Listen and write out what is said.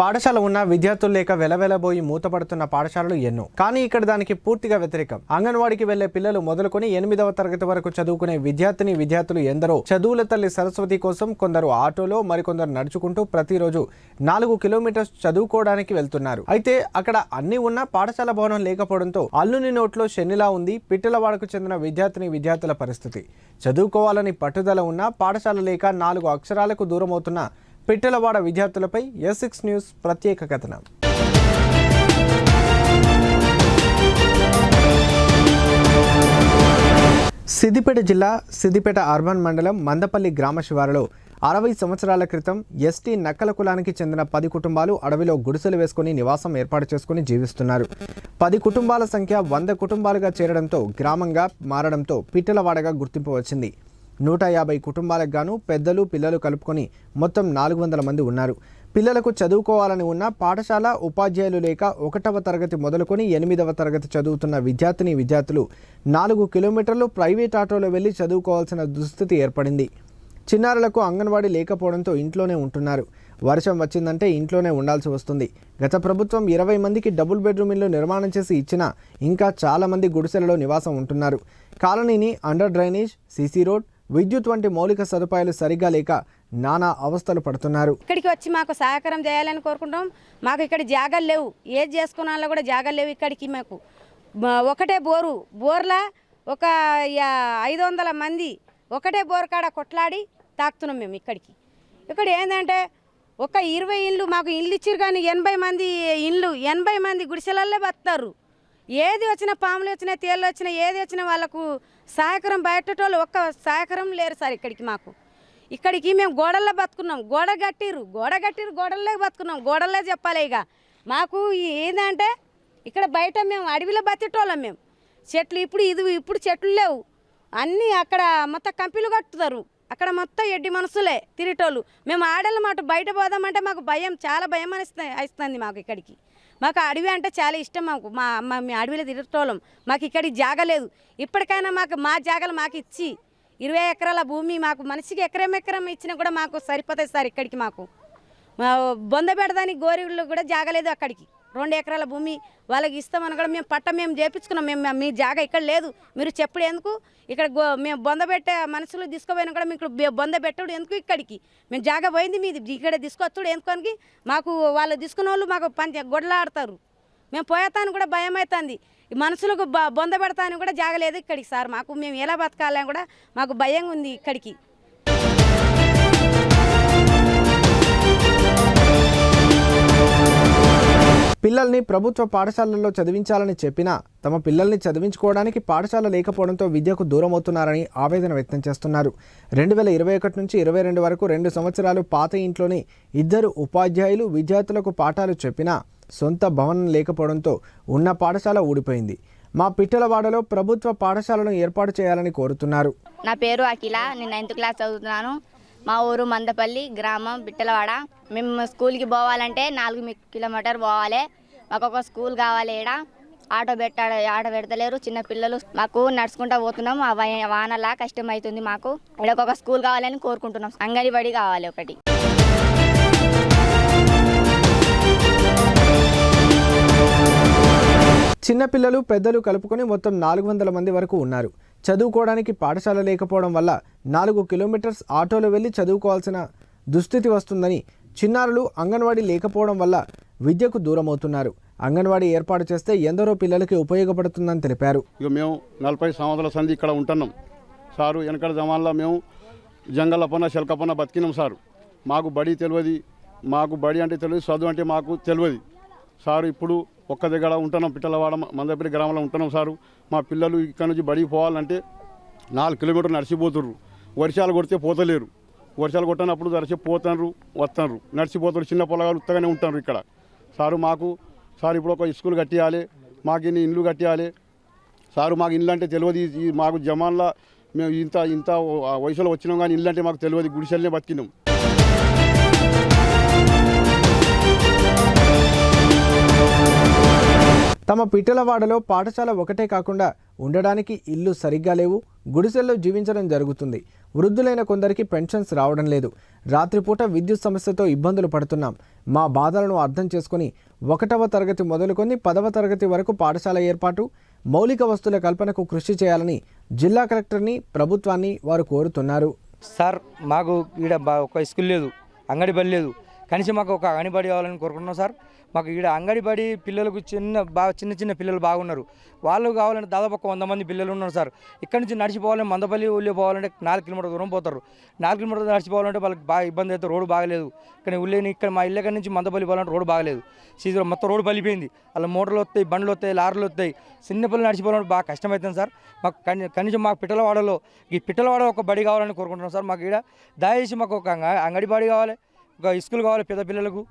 పాఠశాల ఉన్న విద్యార్థులు లేక వెలవెలబోయి మూతపడుతున్న పాఠశాలలు ఎన్నో. కానీ ఇక్కడ దానికి పూర్తిగా వ్యతిరేకం. అంగన్వాడికి వెళ్ళే పిల్లలు మొదలుకొని ఎనిమిదవ తరగతి వరకు చదువుకునే విద్యార్థిని విద్యార్థులు ఎందరో చదువుల తల్లి సరస్వతి కోసం కొందరు ఆటోలో మరికొందరు నడుచుకుంటూ ప్రతిరోజు నాలుగు కిలోమీటర్స్ చదువుకోవడానికి వెళ్తున్నారు. అయితే అక్కడ అన్ని ఉన్న పాఠశాల భవనం లేకపోవడంతో అల్లుని నోట్లో శనిలా ఉంది పిట్టలవాడకు చెందిన విద్యార్థిని విద్యార్థుల పరిస్థితి. చదువుకోవాలని పట్టుదల ఉన్న పాఠశాల లేక నాలుగు అక్షరాలకు దూరమవుతున్న పిట్టలవాడ విద్యార్థులపై ఎస్సిక్స్ న్యూస్ ప్రత్యేక కథనం. సిద్దిపేట జిల్లా సిద్దిపేట అర్బన్ మండలం మందపల్లి గ్రామ శివారులో అరవై సంవత్సరాల క్రితం ఎస్టీ నక్కల కులానికి చెందిన పది కుటుంబాలు అడవిలో గుడిసెలు వేసుకుని నివాసం ఏర్పాటు చేసుకుని జీవిస్తున్నారు. పది కుటుంబాల సంఖ్య వంద కుటుంబాలుగా చేరడంతో గ్రామంగా మారడంతో పిట్టలవాడగా గుర్తింపు వచ్చింది. నూట యాభై కుటుంబాలకు గాను పెద్దలు పిల్లలు కలుపుకొని మొత్తం నాలుగు వందల మంది ఉన్నారు. పిల్లలకు చదువుకోవాలని ఉన్న పాఠశాల ఉపాధ్యాయులు లేక ఒకటవ తరగతి మొదలుకొని ఎనిమిదవ తరగతి చదువుతున్న విద్యార్థిని విద్యార్థులు నాలుగు కిలోమీటర్లు ప్రైవేట్ ఆటోలో వెళ్ళి చదువుకోవాల్సిన దుస్థితి ఏర్పడింది. చిన్నారులకు అంగన్వాడీ లేకపోవడంతో ఇంట్లోనే ఉంటున్నారు. వర్షం వచ్చిందంటే ఇంట్లోనే ఉండాల్సి వస్తుంది. గత ప్రభుత్వం ఇరవై మందికి డబుల్ బెడ్రూమ్ ఇల్లు నిర్మాణం చేసి ఇచ్చినా ఇంకా చాలామంది గుడిసెలలో నివాసం ఉంటున్నారు. కాలనీని అండర్ డ్రైనేజ్ సీసీ రోడ్ విద్యుత్ వంటి మౌలిక సదుపాయాలు సరిగా లేక నానా అవస్థలు పడుతున్నారు. ఇక్కడికి వచ్చి మాకు సహకారం చేయాలని కోరుకుంటాం మాకు ఇక్కడ జాగాలు లేవు. ఏది చేసుకున్నా కూడా జాగాలు లేవు ఇక్కడికి మాకు. ఒకటే బోరు. బోర్లా ఒక ఐదు వందల మంది ఒకటే బోర్ కాడ కొట్లాడి తాకుతున్నాం మేము ఇక్కడికి. ఇక్కడ ఏంటంటే ఒక ఇరవై ఇండ్లు మాకు ఇల్లు ఇచ్చారు కానీ ఎనభై మంది ఇండ్లు ఎనభై మంది గుడిసెలల్లే బతున్నారు ఏది వచ్చినా పాములు వచ్చినా తేళ్ళు వచ్చినా ఏది వచ్చినా వాళ్ళకు సహకారం బయటటోళ్ళు ఒక్క సహకారం లేరు సార్ ఇక్కడికి మాకు. ఇక్కడికి మేము గోడల్లో బతుకున్నాం. గోడ కట్టిరు గోడ కట్టిరు గోడల్లో బతుకున్నాం. గోడల్లో చెప్పాలి ఇక. మాకు ఏంటంటే ఏందంటే ఇక్కడ బయట మేము అడవిలో బతిటోళ్ళం మేము. చెట్లు ఇప్పుడు ఇది ఇప్పుడు చెట్లు లేవు. అన్నీ అక్కడ మొత్తం కంపెనీలు కట్టుతారు. అక్కడ మొత్తం ఎడ్డి మనసులే తిరిటోళ్ళు మేము ఆడలు మాట బయట పోదామంటే మాకు భయం చాలా భయం అనిస్తుంది ఇస్తుంది మాకు ఇక్కడికి. మాకు అడవి అంటే చాలా ఇష్టం మాకు. మా మేము మీ అడవిలో తిరగటోళ్ళం. మాకు ఇక్కడికి జాగ లేదు. ఇప్పటికైనా మాకు మా జాగలు మాకు ఇచ్చి ఇరవై ఎకరాల భూమి మాకు మనిషికి ఎకరం ఎకరం ఇచ్చినా కూడా మాకు సరిపోతుంది సార్ ఇక్కడికి మాకు. మా బొంద పెడదానికి కూడా జాగలేదు అక్కడికి. రెండు ఎకరాల భూమి వాళ్ళకి ఇస్తామని కూడా మేము పట్ట మేము చేపించుకున్నాం. మేము మీ జాగా ఇక్కడ లేదు. మీరు చెప్పుడు ఎందుకు? ఇక్కడ గో మేము బొంద పెట్టే మనుషులు తీసుకుపోయినా కూడా మీకు బొంద పెట్టడు ఎందుకు ఇక్కడికి? మేము జాగా పోయింది మీది. ఇక్కడ తీసుకొచ్చుడు ఎందుకని మాకు వాళ్ళు తీసుకున్న వాళ్ళు మాకు పంచ గొడలాడతారు మేము పోయేతాను కూడా భయం అవుతుంది మనుషులకు బొంద పెడతాను కూడా జాగలేదు ఇక్కడికి సార్. మాకు మేము ఎలా బతకాలని కూడా మాకు భయంగా ఉంది ఇక్కడికి. పిల్లల్ని ప్రభుత్వ పాఠశాలల్లో చదివించాలని చెప్పినా తమ పిల్లల్ని చదివించుకోవడానికి పాఠశాల లేకపోవడంతో విద్యకు దూరం అవుతున్నారని ఆవేదన వ్యక్తం చేస్తున్నారు. రెండు వేల ఇరవై ఒకటి నుంచి ఇరవై రెండు వరకు రెండు సంవత్సరాలు పాత ఇంట్లోనే ఇద్దరు ఉపాధ్యాయులు విద్యార్థులకు పాఠాలు చెప్పినా సొంత భవనం లేకపోవడంతో ఉన్న పాఠశాల ఊడిపోయింది. మా పిట్టలవాడలో ప్రభుత్వ పాఠశాలను ఏర్పాటు చేయాలని కోరుతున్నారు. నా పేరు అఖిల. నేను నైన్త్ క్లాస్ చదువుతున్నాను. మా ఊరు మందపల్లి గ్రామం బిట్టలవాడ. మేము స్కూల్కి పోవాలంటే నాలుగు కిలోమీటర్ పోవాలి. మాకు ఒక స్కూల్ కావాలి ఈడ. ఆటో పెట్ట ఆటో పెడతలేరు. చిన్న పిల్లలు మాకు నడుచుకుంటా పోతున్నాం. ఆ వానలా కష్టం అవుతుంది మాకు. ఇక్కడ ఒక స్కూల్ కావాలని కోరుకుంటున్నాం. అంగన్వాడీ కావాలి ఒకటి. చిన్నపిల్లలు పెద్దలు కలుపుకొని మొత్తం నాలుగు వందల మంది వరకు ఉన్నారు. చదువుకోవడానికి పాఠశాల లేకపోవడం వల్ల నాలుగు కిలోమీటర్స్ ఆటోలో వెళ్ళి చదువుకోవాల్సిన దుస్థితి వస్తుందని చిన్నారులు అంగన్వాడీ లేకపోవడం వల్ల విద్యకు దూరమవుతున్నారు. అంగన్వాడీ ఏర్పాటు చేస్తే ఎందరో పిల్లలకి ఉపయోగపడుతుందని తెలిపారు. ఇక మేము నలభై సంవత్సరాల సంధి ఇక్కడ ఉంటున్నాం. సారు వెనకడ జమాన్లో మేము జంగల్ పన్న శల్కపన్న బతికినాం సారు. మాకు బడి తెలియదు. మాకు బడి అంటే తెలియదు చదువు అంటే మాకు తెలియదు. సారు ఇప్పుడు ఒక్క దగ్గర ఉంటున్నాం పిట్టలవాడ మందపల్లి గ్రామంలో ఉంటున్నాం సారు. మా పిల్లలు ఇక్కడ నుంచి బడికి పోవాలంటే నాలుగు కిలోమీటర్లు నడిచిపోతుర్రు. వర్షాలు కొడితే పోతలేరు. వర్షాలు కొట్టినప్పుడు నడిచి పోతున్నారు వస్తున్నారు నడిచిపోతారు చిన్న పొలగాలు ఉత్తగానే ఉంటారు ఇక్కడ. సారు మాకు సార్ ఇప్పుడు ఒక స్కూల్ కట్టియాలి మాకు ఇన్ని ఇండ్లు కట్టియాలి. సారు మాకు ఇల్లు అంటే తెలియదు మాకు జమాన్లా మేము ఇంత ఇంత ఆ వయసులో వచ్చినాం కానీ ఇల్లు అంటే మాకు తెలియదు గుడిసెల్నే బతికినాం. తమ పిట్టలవాడలో పాఠశాల ఒకటే కాకుండా ఉండడానికి ఇల్లు సరిగ్గా లేవు గుడిసెల్లో జీవించడం జరుగుతుంది. వృద్ధులైన కొందరికి పెన్షన్స్ రావడం లేదు. రాత్రిపూట విద్యుత్ సమస్యతో ఇబ్బందులు పడుతున్నాం. మా బాధలను అర్థం చేసుకొని ఒకటవ తరగతి మొదలుకొని పదవ తరగతి వరకు పాఠశాల ఏర్పాటు మౌలిక వస్తువుల కల్పనకు కృషి చేయాలని జిల్లా కలెక్టర్ని ప్రభుత్వాన్ని వారు కోరుతున్నారు. సార్ మాకు ఈడ బా- ఒక స్కూల్ లేదు అంగడి బడి లేదు. కనీసం మాకు ఒక అంగడి బడి కావాలని కోరుకుంటున్నాం సార్. మాకు ఇక్కడ అంగడిబడి పిల్లలకు చిన్న బాగా చిన్న చిన్న పిల్లలు బాగున్నారు. వాళ్ళు కావాలంటే దాదాపు ఒక వంద మంది పిల్లలు ఉన్నారు సార్. ఇక్కడ నుంచి నడిచిపోవాలంటే మందపల్లి ఊళ్ళో పోవాలంటే నాలుగు కిలోమీటర్ దూరం పోతారు. నాలుగు కిలోమీటర్ నడిచిపోవాలంటే వాళ్ళకి బాగా ఇబ్బంది అయితే రోడ్డు బాగలేదు. కానీ ఊళ్ళోని ఇక్కడ మా ఇళ్ళ నుంచి మందపల్లి పోవాలంటే రోడ్డు బాగలేదు. సీజన్ మొత్తం రోడ్డు పలిపోయింది అలా మోటార్లు వస్తాయి బండ్లు వస్తాయి లారీలు వస్తాయి. చిన్న పిల్లలు నడిచిపోవాలంటే బాగా కష్టమవుతుంది సార్. మాకు కనీసం మాకు పిట్టలవాడలో ఈ పిట్టలవాడ ఒక బడి కావాలని కోరుకుంటున్నాం సార్. మాకు ఇక్కడ దయచేసి మాకు ఒక అంగడి బడి కావాలి ఒక స్కూల్ కావాలి పెద్ద పిల్లలకు.